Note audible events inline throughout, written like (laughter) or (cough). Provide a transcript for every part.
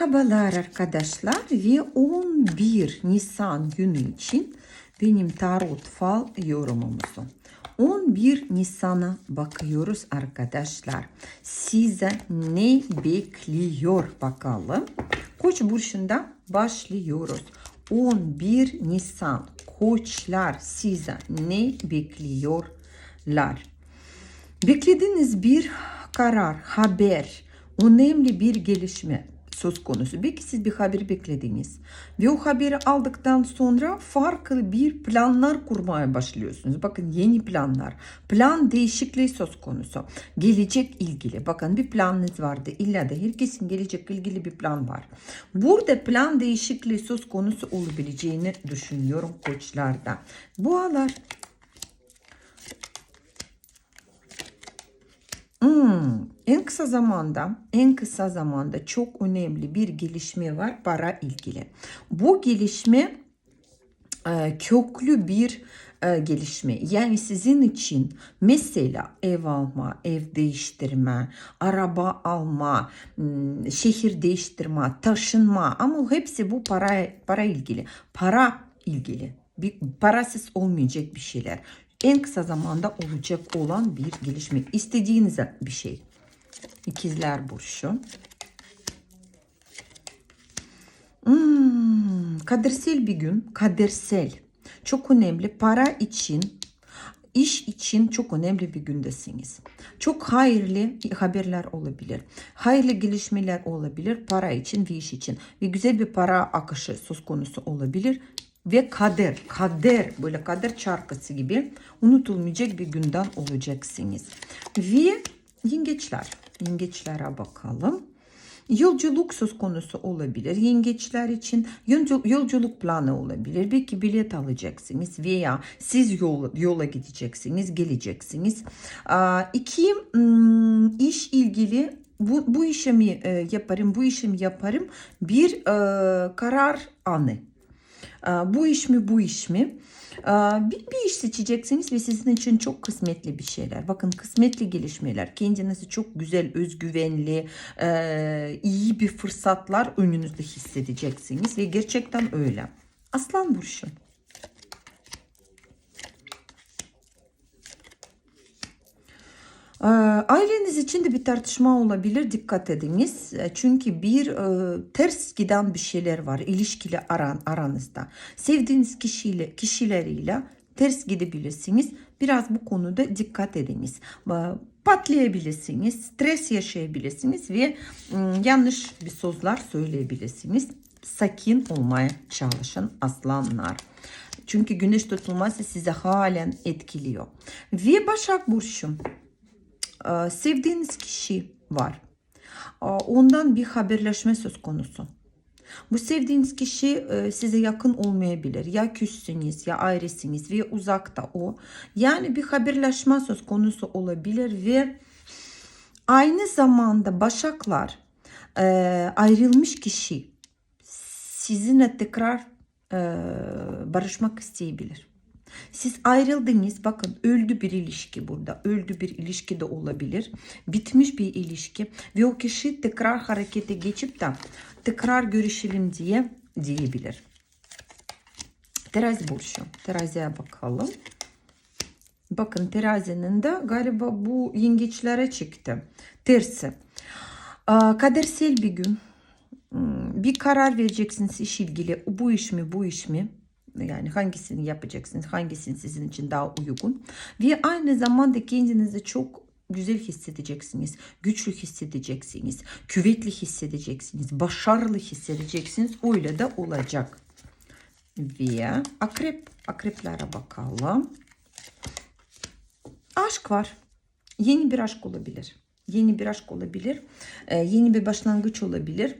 Merhabalar arkadaşlar ve 11 Nisan günü için benim tarot fal yorumumuzu. 11 Nisan'a bakıyoruz arkadaşlar. Size ne bekliyor bakalım. Koç burçunda başlıyoruz. 11 Nisan koçlar size ne bekliyorlar? Beklediğiniz bir karar, haber, önemli bir gelişme söz konusu. Belki siz bir haber beklediniz ve o haberi aldıktan sonra farklı bir planlar kurmaya başlıyorsunuz. Bakın yeni planlar, plan değişikliği söz konusu. Gelecek ilgili. Bakın bir planınız vardı. İlla da herkesin gelecek ilgili bir plan var. Burada plan değişikliği söz konusu olabileceğini düşünüyorum koçlarda. Bu aralar Hmm, en kısa zamanda, en kısa zamanda çok önemli bir gelişme var para ilgili. Bu gelişme e, köklü bir e, gelişme. Yani sizin için mesela ev alma, ev değiştirme, araba alma, hmm, şehir değiştirme, taşınma ama hepsi bu para para ilgili. Para ilgili. Bir parasız olmayacak bir şeyler en kısa zamanda olacak olan bir gelişme. İstediğiniz bir şey. İkizler Burcu. Hmm, kadersel bir gün. Kadersel. Çok önemli. Para için, iş için çok önemli bir gündesiniz. Çok hayırlı haberler olabilir. Hayırlı gelişmeler olabilir para için ve iş için. Ve güzel bir para akışı söz konusu olabilir ve kader, kader böyle kader çarkısı gibi unutulmayacak bir günden olacaksınız. Ve yengeçler, yengeçlere bakalım. Yolculuk söz konusu olabilir. Yengeçler için yolculuk planı olabilir. Belki bilet alacaksınız veya siz yol, yola gideceksiniz, geleceksiniz. İki iş ilgili bu, bu işi mi yaparım, bu işi mi yaparım bir karar anı. Bu iş mi bu iş mi? Bir, bir iş seçeceksiniz ve sizin için çok kısmetli bir şeyler. Bakın kısmetli gelişmeler. Kendinizi çok güzel, özgüvenli, iyi bir fırsatlar önünüzde hissedeceksiniz. Ve gerçekten öyle. Aslan Burcu. Aileniz için de bir tartışma olabilir. Dikkat ediniz. Çünkü bir e, ters giden bir şeyler var ilişkili aran, aranızda. Sevdiğiniz kişiyle kişileriyle ters gidebilirsiniz. Biraz bu konuda dikkat ediniz. Patlayabilirsiniz, stres yaşayabilirsiniz ve yanlış bir sözler söyleyebilirsiniz. Sakin olmaya çalışın aslanlar. Çünkü güneş tutulması size halen etkiliyor. Ve Başak Burcu sevdiğiniz kişi var. Ondan bir haberleşme söz konusu. Bu sevdiğiniz kişi size yakın olmayabilir. Ya küssünüz ya ayrısınız ve uzakta o. Yani bir haberleşme söz konusu olabilir ve aynı zamanda başaklar ayrılmış kişi sizinle tekrar barışmak isteyebilir. Siz ayrıldınız. Bakın öldü bir ilişki burada. Öldü bir ilişki de olabilir. Bitmiş bir ilişki. Ve o kişi tekrar harekete geçip de tekrar görüşelim diye diyebilir. Terazi burcu. Teraziye bakalım. Bakın terazinin de galiba bu yengeçlere çıktı. Tersi. Kadersel bir gün. Bir karar vereceksiniz iş ilgili. Bu iş mi bu iş mi? Yani hangisini yapacaksınız, hangisini sizin için daha uygun. Ve aynı zamanda kendinizi çok güzel hissedeceksiniz, güçlü hissedeceksiniz, küvetli hissedeceksiniz, başarılı hissedeceksiniz. Öyle de olacak. Ve akrep, akreplere bakalım. Aşk var. Yeni bir aşk olabilir. Yeni bir aşk olabilir. E, yeni bir başlangıç olabilir.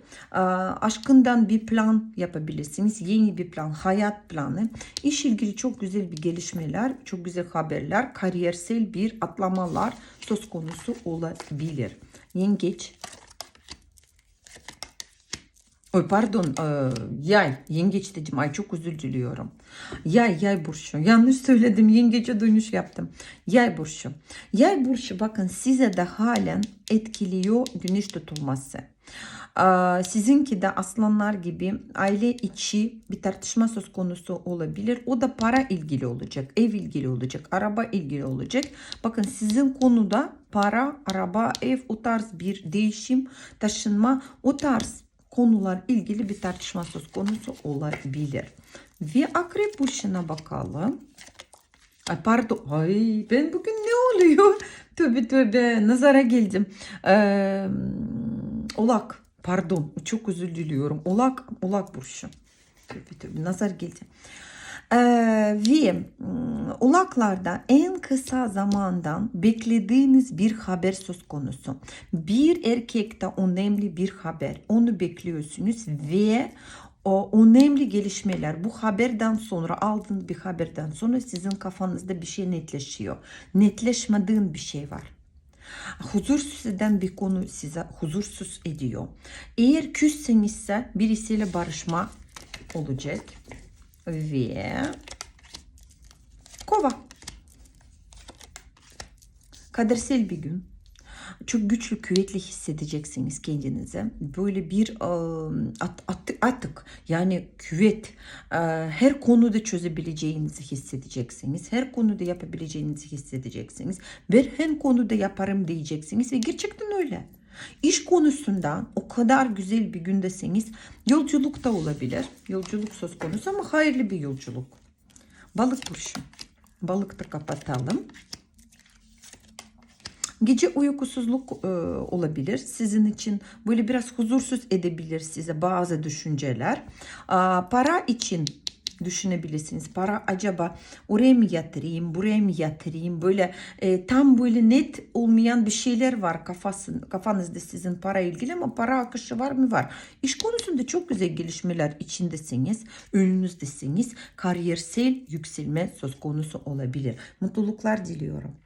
Aşkından bir plan yapabilirsiniz. Yeni bir plan, hayat planı. İş ilgili çok güzel bir gelişmeler, çok güzel haberler, kariyersel bir atlamalar söz konusu olabilir. Yengeç. Oy pardon e, yay yengeç dedim ay çok özür diliyorum. Yay yay burcu yanlış söyledim yengece dönüş yaptım. Yay burcu. Yay burcu bakın size de halen etkiliyor güneş tutulması. Aa, Sizinki de aslanlar gibi aile içi bir tartışma söz konusu olabilir. O da para ilgili olacak, ev ilgili olacak, araba ilgili olacak. Bakın sizin konuda para, araba, ev o tarz bir değişim, taşınma o tarz konular ilgili bir tartışma söz konusu olabilir. Ve akrep burçuna bakalım. Ay pardon. Ay ben bugün ne oluyor? (laughs) Tövbe tövbe nazara geldim. Ee, olak. Pardon. Çok özür diliyorum. Olak. Olak burcu. Tövbe tövbe nazar geldi. Ee, ve mm, Ulaklarda en kısa zamandan beklediğiniz bir haber söz konusu. Bir erkekte önemli bir haber. Onu bekliyorsunuz ve o önemli gelişmeler bu haberden sonra aldığın bir haberden sonra sizin kafanızda bir şey netleşiyor. Netleşmediğin bir şey var. Huzursuz eden bir konu size huzursuz ediyor. Eğer küssenizse birisiyle barışma olacak. Ve kova. Kadersel bir gün. Çok güçlü, kuvvetli hissedeceksiniz kendinize. Böyle bir e, at, at, atık yani küvet e, her konuda çözebileceğinizi hissedeceksiniz. Her konuda yapabileceğinizi hissedeceksiniz. Ben her konuda yaparım diyeceksiniz ve gerçekten öyle. İş konusunda o kadar güzel bir gündesiniz. Yolculuk da olabilir. Yolculuk söz konusu ama hayırlı bir yolculuk. Balık burcu. Balık da kapatalım. Gece uykusuzluk e, olabilir. Sizin için böyle biraz huzursuz edebilir size bazı düşünceler. Aa, para için düşünebilirsiniz. Para acaba oraya mı yatırayım, buraya mı yatırayım? Böyle e, tam böyle net olmayan bir şeyler var kafasın, kafanızda sizin para ilgili ama para akışı var mı? Var. İş konusunda çok güzel gelişmeler içindesiniz. Önünüzdesiniz. Kariyersel yükselme söz konusu olabilir. Mutluluklar diliyorum.